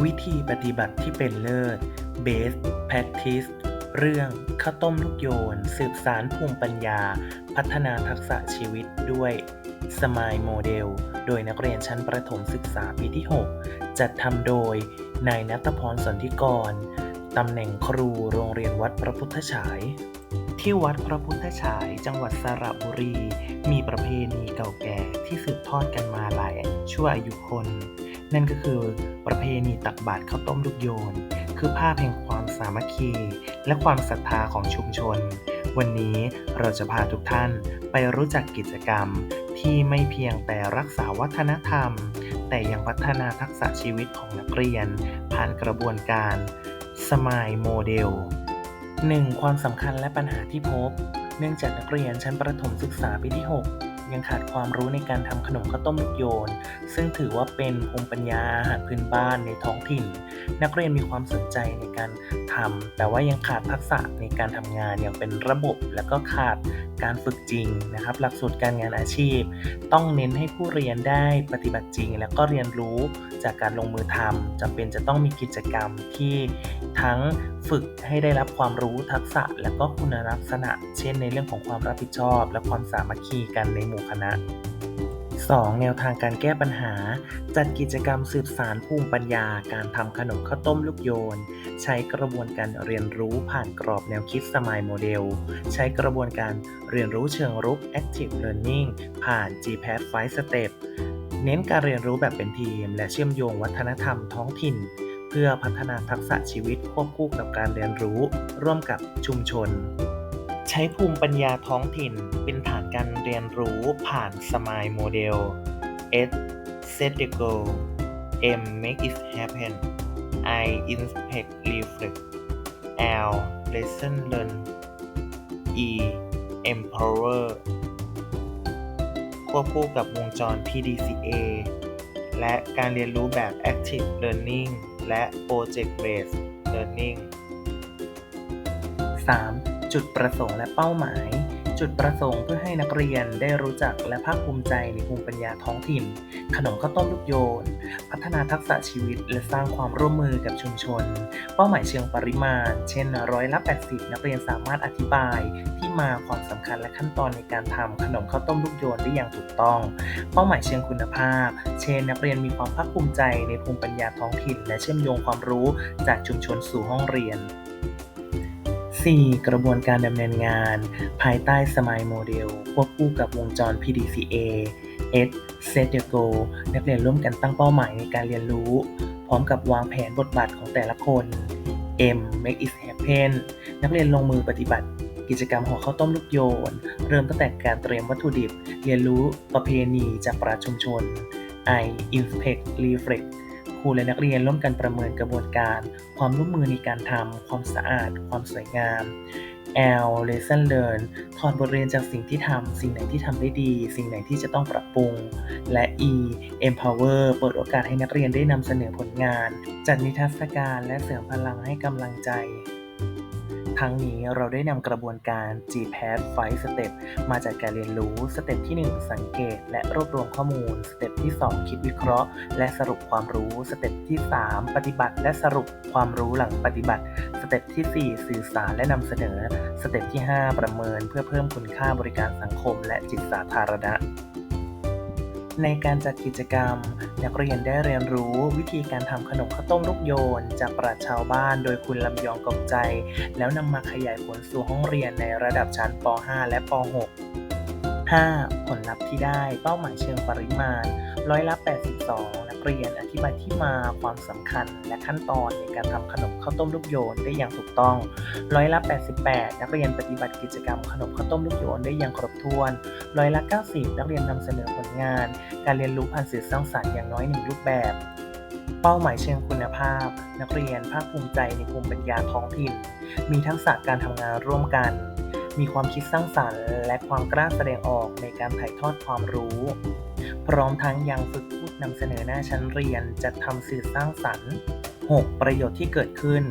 วิธีปฏิบัติที่เป็นเลิศ Best Practice เรื่องข้าวต้มลูกโยน สืบสารภูมิปัญญา พัฒนาทักษะชีวิตด้วย Smile Model โดยนักเรียนชั้นประถมศึกษาปีที่ 6 จัดทำโดย นายนัทพรสนธิกร ตำแหน่งครูโรงเรียนวัดพระพุทธฉาย ที่วัดพระพุทธฉาย จังหวัดสระบุรี มีประเพณีเก่าแก่ที่สืบทอดกันมาหลายชั่วอายุคน นั่นก็คือประเพณีตักบาตรข้าวต้มลูกโยน คือภาพแห่งความสามัคคี และความศรัทธาของชุมชน วันนี้เราจะพาทุกท่านไปรู้จักกิจกรรม ที่ไม่เพียงแต่รักษาวัฒนธรรม แต่ยังพัฒนาทักษะชีวิตของนักเรียน ผ่านกระบวนการสมายโมเดล 1. ความสำคัญและปัญหาที่พบ เนื่องจากนักเรียนชั้นประถมศึกษาปีที่ 6 ยังขาดความรู้ในการทำขนมข้าวต้มลูกโยน ซึ่งถือว่าเป็นภูมิปัญญาอาหารพื้นบ้านในท้องถิ่น นักเรียนมีความสนใจในการทำแต่ว่ายังขาดทักษะในการทำงานอย่างเป็นระบบ และก็ขาดการฝึกจริงนะครับ หลักสูตรการงานอาชีพ ต้องเน้นให้ผู้เรียนได้ปฏิบัติจริง และก็เรียนรู้จากการลงมือทำจำเป็นจะต้องมีกิจกรรมที่ทั้ง ฝึกให้ได้รับความรู้ทักษะและก็คุณลักษณะ เช่นในเรื่องของความรับผิดชอบ และความสามัคคีกันในหมู่คณะ 2. แนวทางการแก้ปัญหา จัดกิจกรรมสืบสารภูมิปัญญา การทำขนมข้าวต้มลูกโยน ใช้กระบวนการเรียนรู้ผ่านกรอบแนวคิดสมายโมเดล ใช้กระบวนการเรียนรู้เชิงรุก Active Learning ผ่าน GPAD 5 Step เน้นการเรียนรู้แบบเป็นทีม และเชื่อมโยงวัฒนธรรมท้องถิ่น พื่อพัฒนาทักษะชีวิตควบคู่กับการเรียนรู้ ร่วมกับชุมชน ใช้ภูมิปัญญาท้องถิ่น เป็นฐานการเรียนรู้ผ่านสมายโมเดล S set the goal M make it happen I inspect reflect L lesson learn E empower ควบคู่กับวงจร PDCA และการเรียนรู้แบบ Active Learning และ Project Based Learning 3. จุดประสงค์และเป้าหมาย จุดประสงค์เพื่อให้นักเรียนได้รู้จักและภาคภูมิใจในภูมิปัญญาท้องถิ่น ขนมข้าวต้มลูกโยน พัฒนาทักษะชีวิต และสร้างความร่วมมือกับชุมชน เป้าหมายเชิงปริมาณ เช่นร้อยละ 80 นักเรียนสามารถอธิบาย ที่มาความสำคัญและขั้นตอนในการทำขนมข้าวต้มลูกโยนได้อย่างถูกต้อง เป้าหมายเชิงคุณภาพ เช่น นักเรียนมีความภาคภูมิใจในภูมิปัญญาท้องถิ่น และเชื่อมโยงความรู้จากชุมชนสู่ห้องเรียน 4. กระบวนการดำเนินงาน ภายใต้สมายโมเดลควบคู่กับวงจร PDCA S Set the goal นักเรียนร่วมกันตั้งเป้าหมายในการเรียนรู้ พร้อมกับวางแผนบทบาทของแต่ละคน M make it happen นักเรียนลงมือปฏิบัติ กิจกรรมห่อข้าวต้มลูกโยน เริ่มตั้งแต่การเตรียมวัตถุดิบ เรียนรู้ประเพณีจากปราชญ์ชุมชน I inspect reflect ครูและนักเรียนร่วมกันประเมินกระบวนการ ความร่วมมือในการทำความสะอาด ความสวยงาม L lesson learn ถอดบทเรียนจากสิ่งที่ทำ สิ่งไหนที่ทำได้ดี สิ่งไหนที่จะต้องปรับปรุง และ E empower เปิดโอกาสให้นักเรียนได้นำเสนอผลงาน จัดนิทรรศการและเสริมพลังให้กำลังใจ ทั้งนี้เราได้นำกระบวนการ GPAD 5 Step มาจากการเรียนรู้สเต็ปที่ 1 สังเกต และรวบรวมข้อมูลสเต็ปที่ 2 คิดวิเคราะห์ และสรุปความรู้สเต็ปที่ 3 ปฏิบัติ และสรุปความรู้หลังปฏิบัติสเต็ปที่ 4 สื่อสารและนำเสนอสเต็ปที่ 5 ประเมิน เพื่อเพิ่มคุณค่าบริการสังคม และจิตสาธารณะในการจัดกิจกรรม นักเรียนได้เรียนรู้วิธีการทำขนมข้าวต้มลูกโยน จากปราชชาวบ้านโดยคุณลำยองกอบใจ แล้วนำมาขยายผลสู่ห้องเรียนในระดับชั้นป .5 และป .6 5. ผลลัพธ์ที่ได้เป้าหมายเชิงปริมาณร้อยละ82 เรียนอธิบายที่มาความสำคัญและขั้นตอนในการทำขนมข้าวต้มลูกโยนได้อย่างถูกต้อง ร้อยละ 88 นักเรียนปฏิบัติกิจกรรมขนมข้าวต้มลูกโยนได้อย่างครบถ้วน ร้อยละ 90 นักเรียนนำเสนอผลงาน การเรียนรู้ผ่านสื่อสร้างสรรค์อย่างน้อยหนึ่งรูปแบบ เป้าหมายเชิงคุณภาพ นักเรียนภาคภูมิใจในภูมิปัญญาท้องถิ่น มีทักษะการทำงานร่วมกัน มีความคิดสร้างสรรค์ และความกล้าแสดงออกในการถ่ายทอดความรู้ พร้อมทั้งยังฝึก นำเสนอหน้าชั้นเรียนจัดทำสื่อสร้างสรรค์ 6. ประโยชน์ที่เกิดขึ้น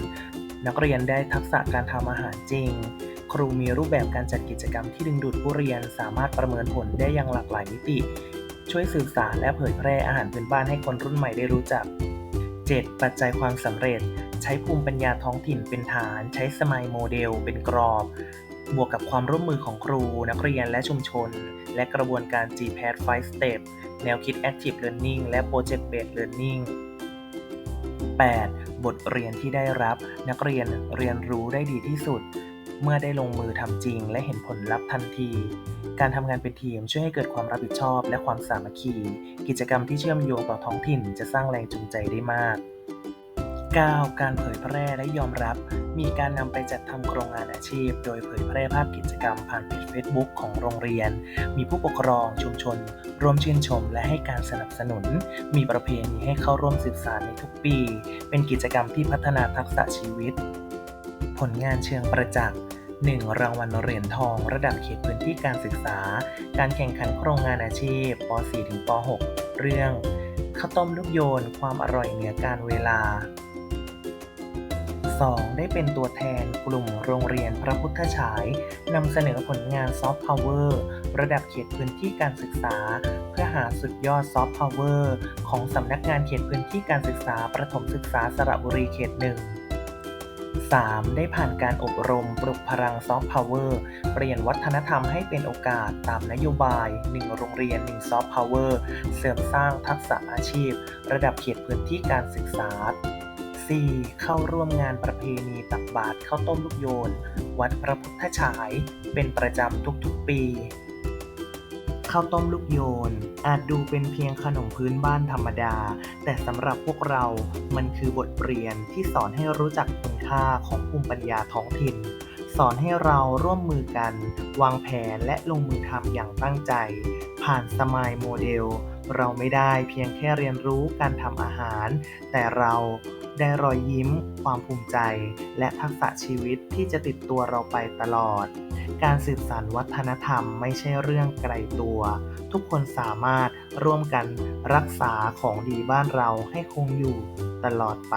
นักเรียนได้ทักษะการทำอาหารจริง ครูมีรูปแบบการจัดกิจกรรมที่ดึงดูดผู้เรียน สามารถประเมินผลได้อย่างหลากหลายมิติ ช่วยสื่อสารและเผยแพร่อาหารพื้นบ้านให้คนรุ่นใหม่ได้รู้จัก 7. ปัจจัยความสำเร็จ ใช้ภูมิปัญญาท้องถิ่นเป็นฐาน ใช้สมายโมเดล เป็นกรอบ บวกกับความร่วมมือของครู นักเรียนและชุมชน และกระบวนการ GPAT 5 Step แนวคิด Active Learning และ Project Based Learning 8. บทเรียนที่ได้รับ นักเรียนเรียนรู้ได้ดีที่สุด เมื่อได้ลงมือทำจริง และเห็นผลลัพธ์ทันที การทำงานเป็นทีมช่วยให้เกิดความรับผิดชอบ และความสามัคคี กิจกรรมที่เชื่อมโยงต่อท้องถิ่นจะสร้างแรงจูงใจได้มาก 9. การเผยแพร่และยอมรับ มีการนำไปจัดทำโครงงานอาชีพ โดยเผยแพร่ภาพกิจกรรมผ่านเพจ Facebook ของโรงเรียน มีผู้ปกครองชุมชน ร่วมชื่นชมและให้การสนับสนุน มีประเพณีให้เข้าร่วมสืบสานในทุกปี เป็นกิจกรรมที่พัฒนาทักษะชีวิต ผลงานเชิงประจักษ์ 1. รางวัลเหรียญทอง ระดับเขตพื้นที่การศึกษา การแข่งขันโครงงานอาชีพป .4 ถึงป .6 เรื่องข้าวต้มลูกโยน ความอร่อยเหนือการเวลา 2. ได้เป็นตัวแทนกลุ่มโรงเรียนพระพุทธฉายนำเสนอผลงานซอฟต์พาวเวอร์ระดับเขตพื้นที่การศึกษา เพื่อหาสุดยอดซอฟต์พาวเวอร์ของสำนักงานเขตพื้นที่การศึกษา ประถมศึกษาสระบุรีเขตหนึ่ง 3. ได้ผ่านการอบรมปลุกพลังซอฟต์พาวเวอร์เปลี่ยนวัฒนธรรมให้เป็นโอกาสตามนโยบาย 1 โรงเรียน 1 ซอฟต์พาวเวอร์เสริมสร้างทักษะอาชีพ ระดับเขตพื้นที่การศึกษา 4. เข้าร่วมงานประเพณีตักบาตรข้าวต้มลูกโยน วัดพระพุทธฉาย เป็นประจำทุกๆปีข้าวต้มลูกโยน อาจดูเป็นเพียงขนมพื้นบ้านธรรมดา แต่สำหรับพวกเรามันคือบทเรียนที่สอนให้รู้จักคุณค่าของภูมิปัญญาท้องถิ่น สอนให้เราร่วมมือกัน วางแผนและลงมือทำอย่างตั้งใจ ผ่านสมายโมเดล เราไม่ได้เพียงแค่เรียนรู้การทำอาหาร แต่เรา ได้รอยยิ้ม ความภูมิใจ และทักษะชีวิตที่จะติดตัวเราไปตลอด การสืบสานวัฒนธรรมไม่ใช่เรื่องไกลตัว ทุกคนสามารถร่วมกันรักษาของดีบ้านเราให้คงอยู่ตลอดไป